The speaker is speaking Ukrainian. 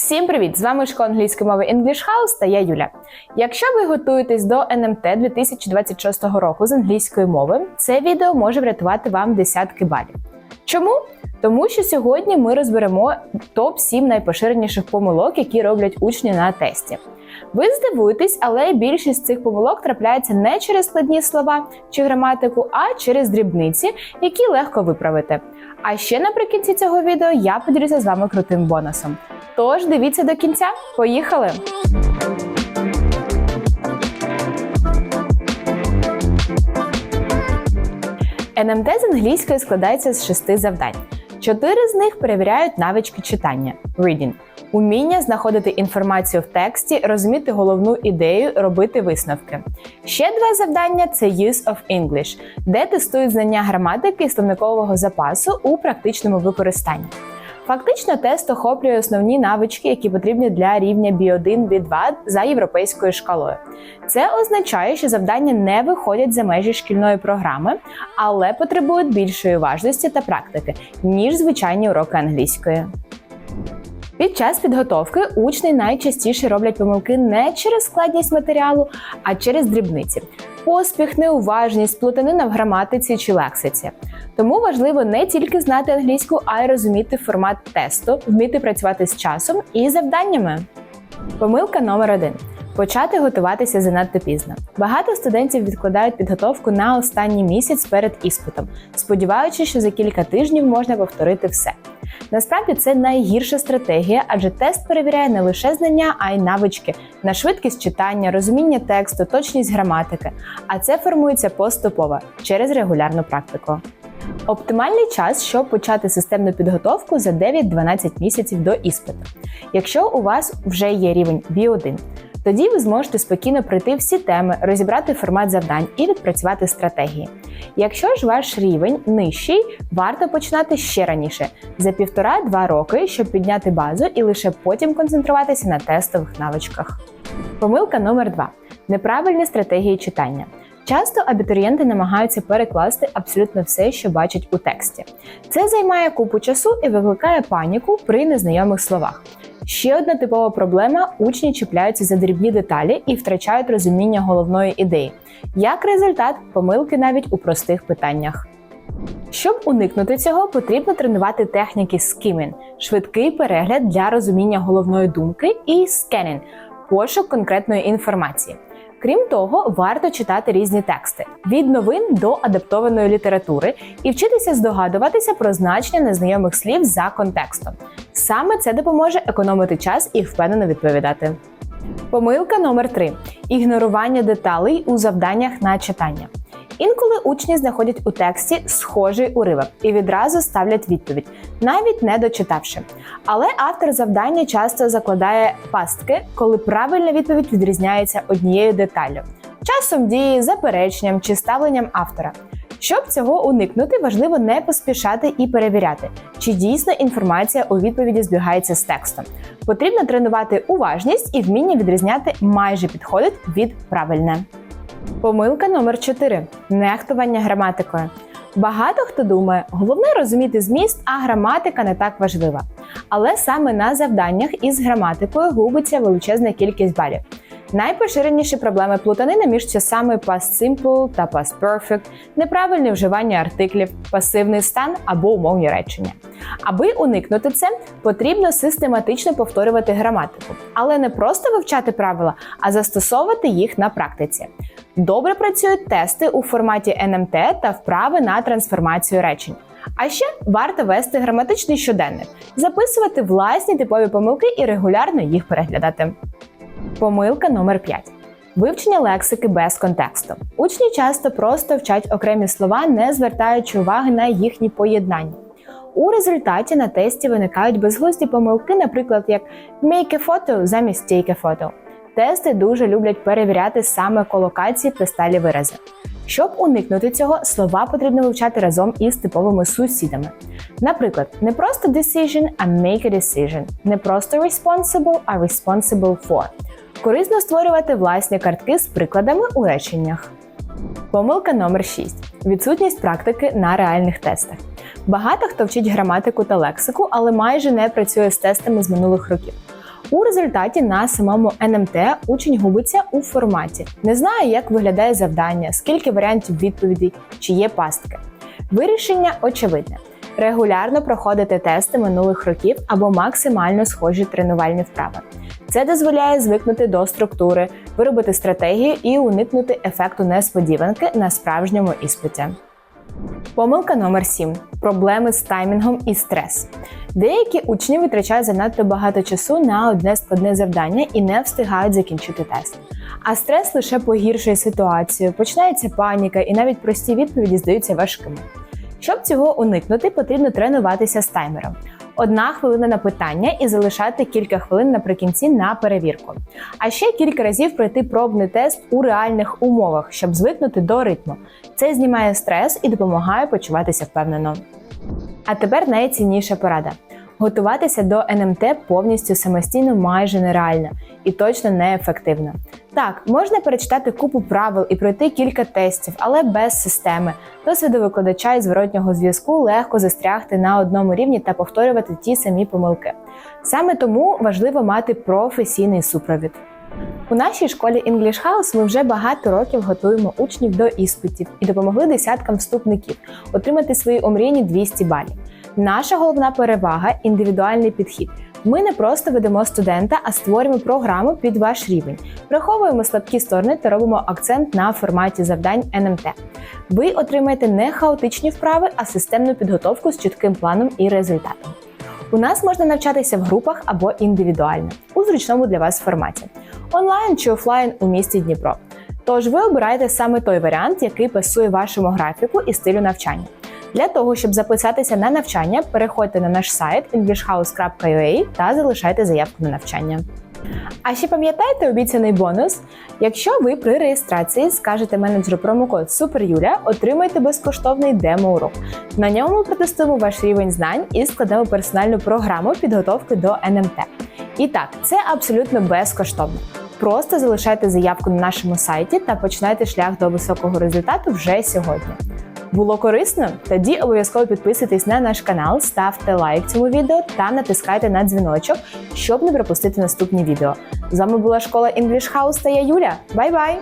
Всім привіт! З вами школа англійської мови English House та я Юля. Якщо ви готуєтесь до НМТ 2026 року з англійської мови, це відео може врятувати вам десятки балів. Чому? Тому що сьогодні ми розберемо топ-7 найпоширеніших помилок, які роблять учні на тесті. Ви здивуєтесь, але більшість цих помилок трапляється не через складні слова чи граматику, а через дрібниці, які легко виправити. А ще наприкінці цього відео я поділюся з вами крутим бонусом. Тож дивіться до кінця. Поїхали! НМТ з англійської складається з шести завдань. Чотири з них перевіряють навички читання reading, уміння знаходити інформацію в тексті, розуміти головну ідею, робити висновки. Ще два завдання це Use of English, де тестують знання граматики і словникового запасу у практичному використанні. Фактично, тест охоплює основні навички, які потрібні для рівня B1, B2 за європейською шкалою. Це означає, що завдання не виходять за межі шкільної програми, але потребують більшої уважності та практики, ніж звичайні уроки англійської. Під час підготовки учні найчастіше роблять помилки не через складність матеріалу, а через дрібниці. Поспіх, неуважність, плутанина в граматиці чи лексиці. Тому важливо не тільки знати англійську, а й розуміти формат тесту, вміти працювати з часом і завданнями. Помилка номер один. Почати готуватися занадто пізно. Багато студентів відкладають підготовку на останній місяць перед іспитом, сподіваючись, що за кілька тижнів можна повторити все. Насправді це найгірша стратегія, адже тест перевіряє не лише знання, а й навички на швидкість читання, розуміння тексту, точність граматики. А це формується поступово через регулярну практику. Оптимальний час, щоб почати системну підготовку за 9-12 місяців до іспиту. Якщо у вас вже є рівень B1, тоді ви зможете спокійно пройти всі теми, розібрати формат завдань і відпрацювати стратегії. Якщо ж ваш рівень нижчий, варто починати ще раніше за півтора-два роки, щоб підняти базу і лише потім концентруватися на тестових навичках. Помилка номер 2 неправильні стратегії читання. Часто абітурієнти намагаються перекласти абсолютно все, що бачать у тексті. Це займає купу часу і викликає паніку при незнайомих словах. Ще одна типова проблема: учні чіпляються за дрібні деталі і втрачають розуміння головної ідеї. Як результат, помилки навіть у простих питаннях. Щоб уникнути цього, потрібно тренувати техніки скімін, – швидкий перегляд для розуміння головної думки, і скенін – пошук конкретної інформації. Крім того, варто читати різні тексти від новин до адаптованої літератури і вчитися здогадуватися про значення незнайомих слів за контекстом. Саме це допоможе економити час і впевнено відповідати. Помилка номер 3 ігнорування деталей у завданнях на читання. Інколи учні знаходять у тексті схожий уривок і відразу ставлять відповідь, навіть не дочитавши. Але автор завдання часто закладає пастки, коли правильна відповідь відрізняється однією деталлю, часом дії, запереченням чи ставленням автора. Щоб цього уникнути, важливо не поспішати і перевіряти, чи дійсно інформація у відповіді збігається з текстом. Потрібно тренувати уважність і вміння відрізняти майже підходить від правильне. Помилка номер 4 нехтування граматикою. Багато хто думає, головне розуміти зміст, а граматика не так важлива. Але саме на завданнях із граматикою губиться величезна кількість балів. Найпоширеніші проблеми плутанини між часами past simple та past perfect, неправильне вживання артиклів, пасивний стан або умовні речення. Аби уникнути це, потрібно систематично повторювати граматику, але не просто вивчати правила, а застосовувати їх на практиці. Добре працюють тести у форматі НМТ та вправи на трансформацію речень. А ще варто вести граматичний щоденник, записувати власні типові помилки і регулярно їх переглядати. Помилка номер 5. Вивчення лексики без контексту. Учні часто просто вчать окремі слова, не звертаючи уваги на їхні поєднання. У результаті на тесті виникають безглузді помилки, наприклад, як make a photo замість take a photo. Тести дуже люблять перевіряти саме колокації та сталі вирази. Щоб уникнути цього, слова потрібно вивчати разом із типовими сусідами. Наприклад, не просто decision, а make a decision, не просто responsible, а responsible for. Корисно створювати власні картки з прикладами у реченнях. Помилка номер 6. Відсутність практики на реальних тестах. Багато хто вчить граматику та лексику, але майже не працює з тестами з минулих років. У результаті на самому НМТ учень губиться у форматі, не знає, як виглядає завдання, скільки варіантів відповідей, чи є пастки. Вирішення очевидне. Регулярно проходити тести минулих років або максимально схожі тренувальні вправи. Це дозволяє звикнути до структури, виробити стратегію і уникнути ефекту несподіванки на справжньому іспиті. Помилка номер 7. Проблеми з таймінгом і стрес. Деякі учні витрачають занадто багато часу на одне складне завдання і не встигають закінчити тест. А стрес лише погіршує ситуацію, починається паніка, і навіть прості відповіді здаються важкими. Щоб цього уникнути, потрібно тренуватися з таймером. Одна хвилина на питання і залишати кілька хвилин наприкінці на перевірку. А ще кілька разів пройти пробний тест у реальних умовах, щоб звикнути до ритму. Це знімає стрес і допомагає почуватися впевнено. А тепер найцінніша порада. Готуватися до НМТ повністю самостійно майже нереально і точно неефективно. Так, можна перечитати купу правил і пройти кілька тестів, але без системи. Досвіду викладача і зворотнього зв'язку легко застрягти на одному рівні та повторювати ті самі помилки. Саме тому важливо мати професійний супровід. У нашій школі English House ми вже багато років готуємо учнів до іспитів і допомогли десяткам вступників отримати свої омрійні 200 балів. Наша головна перевага індивідуальний підхід. Ми не просто ведемо студента, а створюємо програму під ваш рівень, враховуємо слабкі сторони та робимо акцент на форматі завдань НМТ. Ви отримаєте не хаотичні вправи, а системну підготовку з чітким планом і результатом. У нас можна навчатися в групах або індивідуально у зручному для вас форматі, онлайн чи офлайн у місті Дніпро. Тож ви обираєте саме той варіант, який пасує вашому графіку і стилю навчання. Для того, щоб записатися на навчання, переходьте на наш сайт englishhouse.ua та залишайте заявку на навчання. А ще пам'ятаєте обіцяний бонус? Якщо ви при реєстрації скажете менеджеру промокод SUPERYULA, отримаєте безкоштовний демо-урок. На ньому ми протестуємо ваш рівень знань і складемо персональну програму підготовки до НМТ. І так, це абсолютно безкоштовно. Просто залишайте заявку на нашому сайті та починайте шлях до високого результату вже сьогодні. Було корисно? Тоді обов'язково підписуйтесь на наш канал, ставте лайк цьому відео та натискайте на дзвіночок, щоб не пропустити наступні відео. З вами була школа English House та я Юля. Бай-бай!